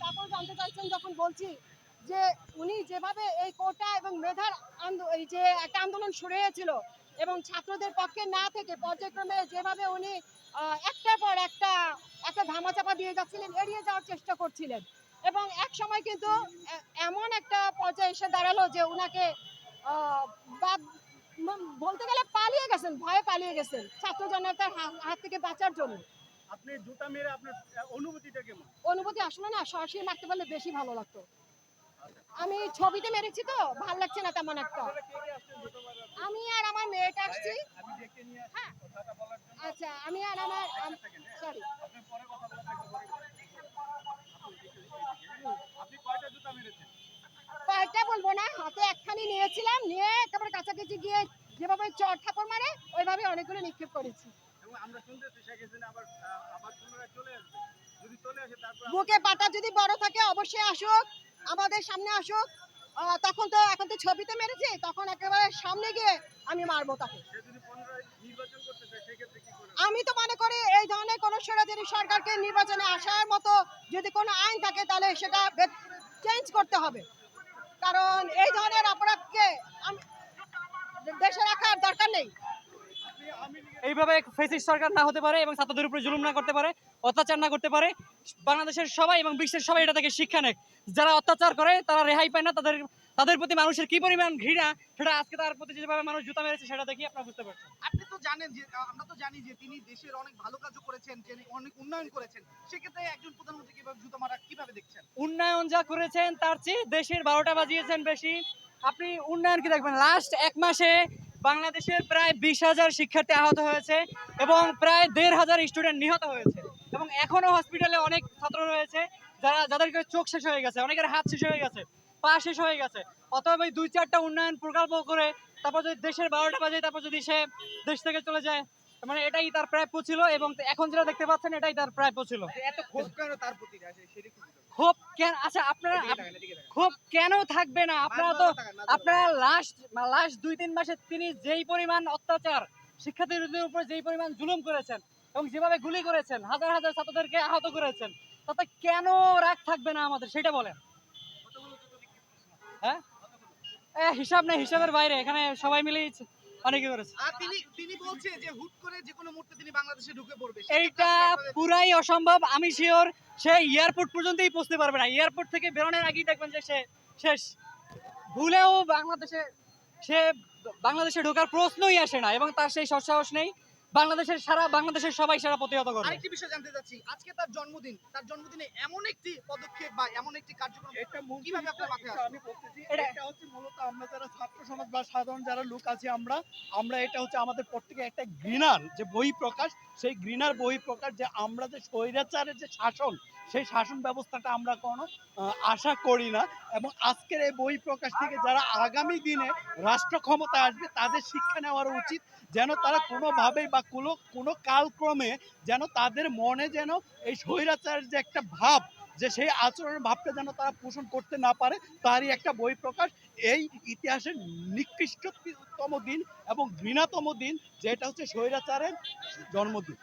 তারপর জানতে চাইছেন যখন বলছি যে উনি যেভাবে এই কোটা এবং মেধার এই যে একটা আন্দোলন শুরু হয়েছিল এবং ছাত্রদের পক্ষে না থেকে পর্যায়ক্রমে যেভাবে উনি একটার পর একটা একটা ধামাচাপা দিয়ে যাচ্ছিলেন এড়িয়ে যাওয়ার চেষ্টা করছিলেন। এবং এক সময় কিন্তু এমন একটা পর্যায়ে এসে দাঁড়াল যে উনাকে আহ, বলতে গেলে পালিয়ে গেছেন ভয়ে পালিয়ে গেছেন ছাত্র জনতার হাত থেকে বাঁচার জন্য। আপনি জুতা মেরে আপনার অনুভূতিটা কেমন? অনুভূতি আসলে না সরাসরি মারতে পারলে বেশি ভালো লাগতো। আমি ছবিতে মেরেছি তো ভালো লাগছে না তেমন একটা? আমি আর আমার মেয়েটা আসছি। হ্যাঁ। জন্য। আচ্ছা আমি আর আমার হ্যাঁ। সরি কয়েকটা বলব না হাতে একখানি নিয়েছিলাম নিয়ে তারপরে কাছাকাছি গিয়ে যেভাবে চট ঠাকুর মারে ওইভাবে অনেকগুলো নিক্ষেপ করেছি। এবং আমরা শুনতেছি শেখ হাসিনা আবার আবার পুনরায় চলে আসবে। যদি চলে আসে তারপর বুকে পাটা যদি বড় থাকে অবশ্যই আসুক আমাদের সামনে আসুক। তখন তো এখন তো ছবিতে মেরেছি তখন একেবারে সামনে গিয়ে আমি মারবো তাকে। আমি তো মনে করি এই ধরনের কোনো স্বৈরাচারী সরকারকে নির্বাচনে আসার মতো যদি কোনো আইন থাকে তাহলে সেটা চেঞ্জ করতে হবে। কারণ এই ধরনের অপরাধকে দেশে রাখার দরকার নেই। এইভাবে ফেসিস্ট সরকার না হতে পারে এবং ছাত্রদের উপরে জুলুম না করতে পারে অত্যাচার না করতে পারে বাংলাদেশের সবাই এবং বিশ্বের সবাই এটা থেকে শিক্ষা নেয় যারা অত্যাচার করে তারা রেহাই পায় না তাদের তাদের প্রতি মানুষের কি পরিমাণ ঘৃণা সেটা আজকে তার প্রতি যেভাবে মানুষ জুতা মেরেছে সেটা দেখি আপনারা বুঝতে পারছেন। আপনি তো জানেন যে আমরা তো জানি যে তিনি দেশের অনেক ভালো কাজও করেছেন যে অনেক উন্নয়ন করেছেন। সেক্ষেত্রে একজন প্রধানমন্ত্রী কীভাবে জুতা মারা কীভাবে দেখছেন? উন্নয়ন যা করেছেন তার চেয়ে দেশের বারোটা বাজিয়েছেন বেশি। আপনি উন্নয়ন কি দেখবেন? লাস্ট এক মাসে বাংলাদেশের প্রায় বিশ হাজার শিক্ষার্থী আহত হয়েছে এবং প্রায় দেড় হাজার স্টুডেন্ট নিহত হয়েছে। এবং এখনও হসপিটালে অনেক ছাত্র রয়েছে যারা যাদেরকে চোখ শেষ হয়ে গেছে, অনেকের হাত শেষ হয়ে গেছে, পা শেষ হয়ে গেছে। এই দুই চারটা উন্নয়ন প্রকল্প করে তারপর যদি দেশের বারোটা বাজে, তারপর যদি সে দেশ থেকে চলে যায় মানে এটাই তার প্রাপ্য ছিল এবং এখন যেটা দেখতে পাচ্ছেন এটাই তার প্রাপ্য ছিল। এত ক্ষোভ কেন তার প্রতি? সেটা একটু খুব কেন? আচ্ছা আপনারা। খুব কেন থাকবে না? আপনারা তো। আপনারা লাস্ট লাস্ট দুই তিন মাসে তিনি যেই পরিমাণ অত্যাচার শিক্ষার্থীদের উপর যেই পরিমাণ জুলুম করেছেন এবং যেভাবে গুলি করেছেন হাজার হাজার ছাত্রদেরকে আহত করেছেন তাতে কেন রাগ থাকবে না আমাদের? সেটা বলেন। হ্যাঁ? হিসাব নেই হিসাবের বাইরে। এখানে সবাই মিলেই অনেকে করেছে। তিনি তিনি বলছে যে হুট করে যে কোনো মুহূর্তে তিনি বাংলাদেশে ঢুকে পড়বে। এইটা পুরাই অসম্ভব। আমি শিওর সে এয়ারপোর্ট পর্যন্তই পৌঁছতে পারবে না। এয়ারপোর্ট থেকে বেরোনোর আগেই দেখবেন যে সে শেষ। ভুলেও বাংলাদেশে সে বাংলাদেশে ঢোকার প্রশ্নই আসে না এবং তার সেই সৎসাহস নেই। বাংলাদেশের সারা বাংলাদেশের সবাই সারা প্রতিহত করবে। আরেকটি বিষয় জানতে চাচ্ছি। আজকে তার জন্মদিন। তার জন্মদিনে এমন একটি পদক্ষেপ বা এমন একটি কার্যক্রম এটা কীভাবে আপনার মাথায় আসলো? আমি বলতেছি এটা- আমরা যারা ছাত্র সমাজ বা সাধারণ যারা লোক আছি আমরা আমরা এটা হচ্ছে আমাদের প্রত্যেকে একটা ঘৃণার যে বই প্রকাশ সেই ঘৃণার বই প্রকাশ যে আমরা যে স্বৈরাচারের যে শাসন, সেই শাসন ব্যবস্থাটা আমরা কোনো আশা করি না এবং আজকের এই বই প্রকাশ থেকে যারা আগামী দিনে রাষ্ট্র ক্ষমতা আসবে, তাদের শিক্ষা নেওয়ার উচিত যেন তারা কোনোভাবেই বা কোনো কোনো কালক্রমে যেন তাদের মনে যেন এই স্বৈরাচারের যে একটা ভাব যে সেই আচরণের ভাবটা যেন তারা পোষণ করতে না পারে তারই একটা বই প্রকাশ এই ইতিহাসের নিকৃষ্টতম দিন এবং ঘৃণাতম দিন যেটা হচ্ছে স্বৈরাচারের জন্মদিন